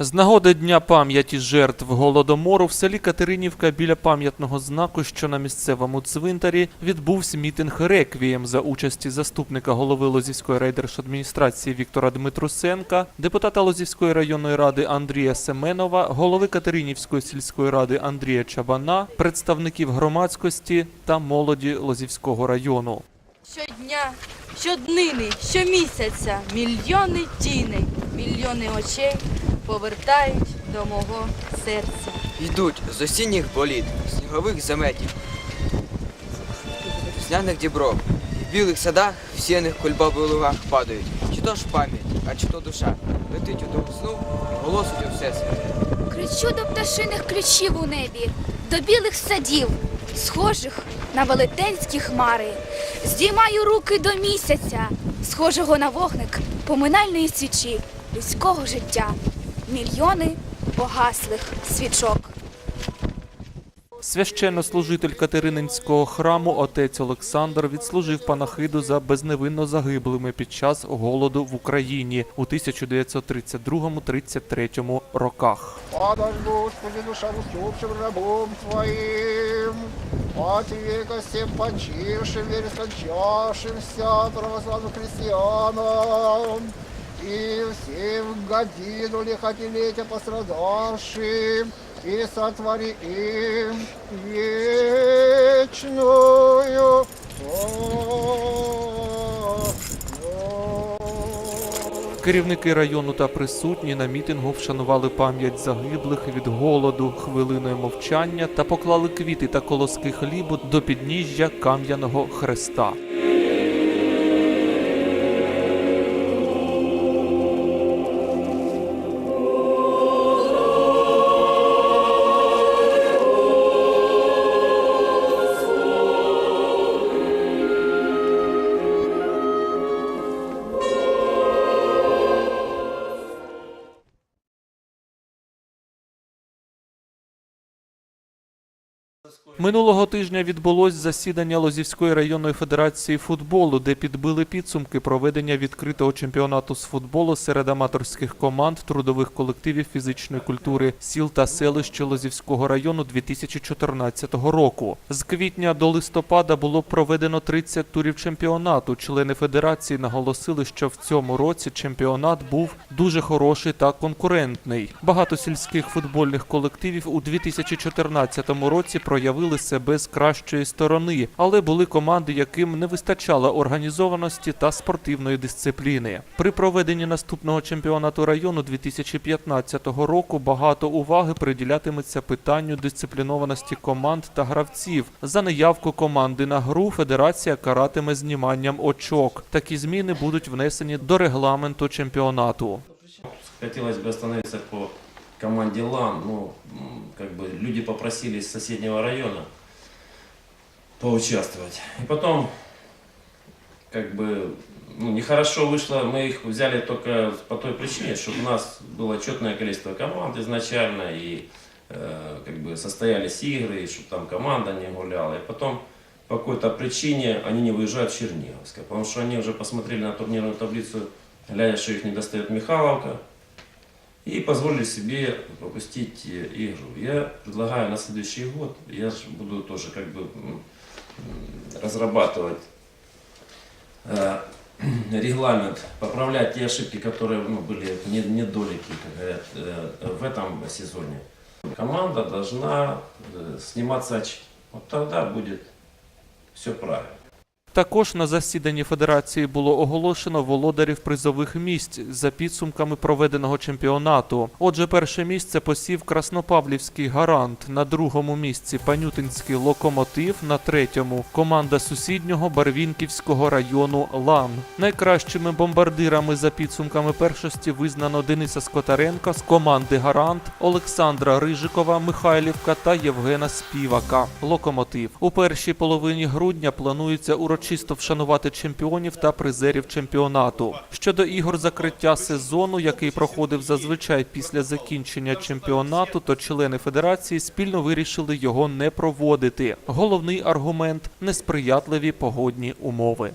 З нагоди Дня пам'яті жертв голодомору в селі Катеринівка біля пам'ятного знаку, що на місцевому цвинтарі, відбувся мітинг реквієм за участі заступника голови Лозівської райдержадміністрації Віктора Дмитрусенка, депутата Лозівської районної ради Андрія Семенова, голови Катеринівської сільської ради Андрія Чабана, представників громадськості та молоді Лозівського району. Щодня, щоднини, щомісяця мільйони тіней, мільйони очей повертають до мого серця. Йдуть з осінніх боліт, снігових заметів, весняних дібров, в білих садах, в сіяних кульбаби лугах падають. Чи то ж пам'ять, а чи то душа, летить у тому сну і голосить у всесвіт. Кричу до пташиних ключів у небі, до білих садів, схожих на велетенські хмари. Здіймаю руки до місяця, схожого на вогник поминальної свічі людського життя. Мільйони погаслих свічок. Священнослужитель Катерининського храму отець Олександр відслужив панахиду за безневинно загиблими під час голоду в Україні у 1932-33 роках. Подаж, Господи, душа уступшим рабом Твоим, от века всем почившим, вере скончавшимся православным христианам, и в годину лихотелетия пострадавшим, и сотвори им вечную. Керівники району та присутні на мітингу вшанували пам'ять загиблих від голоду хвилиною мовчання та поклали квіти та колоски хлібу до підніжжя кам'яного хреста. Минулого тижня відбулось засідання Лозівської районної федерації футболу, де підбили підсумки проведення відкритого чемпіонату з футболу серед аматорських команд трудових колективів фізичної культури сіл та селищ Лозівського району 2014 року. З квітня до листопада було проведено 30 турів чемпіонату. Члени федерації наголосили, що в цьому році чемпіонат був дуже хороший та конкурентний. Багато сільських футбольних колективів у 2014 році проявили себе з кращої сторони, але були команди, яким не вистачало організованості та спортивної дисципліни. При проведенні наступного чемпіонату району 2015 року багато уваги приділятиметься питанню дисциплінованості команд та гравців. За неявку команди на гру федерація каратиме зніманням очок. Такі зміни будуть внесені до регламенту чемпіонату. Хотелось бы остановиться по команде ЛАН. Ну, как бы люди попросили из соседнего района поучаствовать. И потом, как бы, ну, нехорошо вышло, мы их взяли только по той причине, что у нас было четное количество команд изначально, и э, как бы состоялись игры, и чтобы там команда не гуляла. И потом по какой-то причине они не выезжают в Черниговское, потому что они уже посмотрели на турнирную таблицу, глядя, что их не достает Михайловка, и позволили себе пропустить игру. Я предлагаю на следующий год, я ж буду тоже как бы разрабатывать э, регламент, поправлять те ошибки, которые ну, были не- недолики как говорят, э, в этом сезоне. Команда должна э, сниматься очки. Вот тогда будет все правильно. Також на засіданні федерації було оголошено володарів призових місць за підсумками проведеного чемпіонату. Отже, перше місце посів Краснопавлівський гарант, на другому місці Панютинський локомотив, на третьому команда сусіднього Барвінківського району Лан. Найкращими бомбардирами за підсумками першості визнано Дениса Скотаренка з команди Гарант, Олександра Рижикова, Михайлівка та Євгена Співака. Локомотив у першій половині грудня планується урочисто вшанувати чемпіонів та призерів чемпіонату. Щодо ігор закриття сезону, який проходив зазвичай після закінчення чемпіонату, то члени федерації спільно вирішили його не проводити. Головний аргумент несприятливі погодні умови.